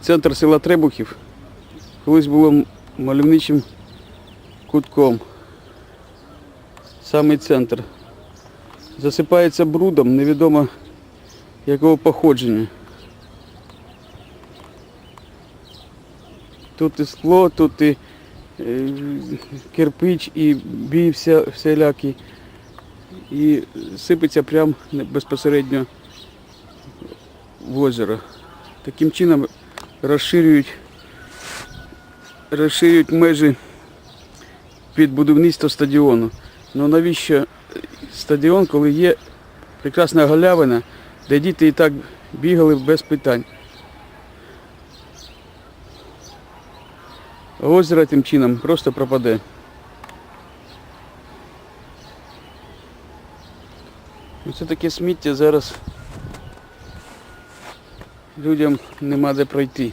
центр села Требухів колись було мальовничим кутком. Самий центр. Засипається брудом, невідомо якого походження. Тут і скло, тут і е, кирпич, і бій вся, всілякий. І сипеться прямо безпосередньо в озеро. Таким чином розширюють, розширюють межі під будівництво стадіону. Ну навіщо стадіон, коли є прекрасна галявина, де діти і так бігали без питань. Озеро тим чином просто пропаде. Це таке сміття зараз людям нема де пройти.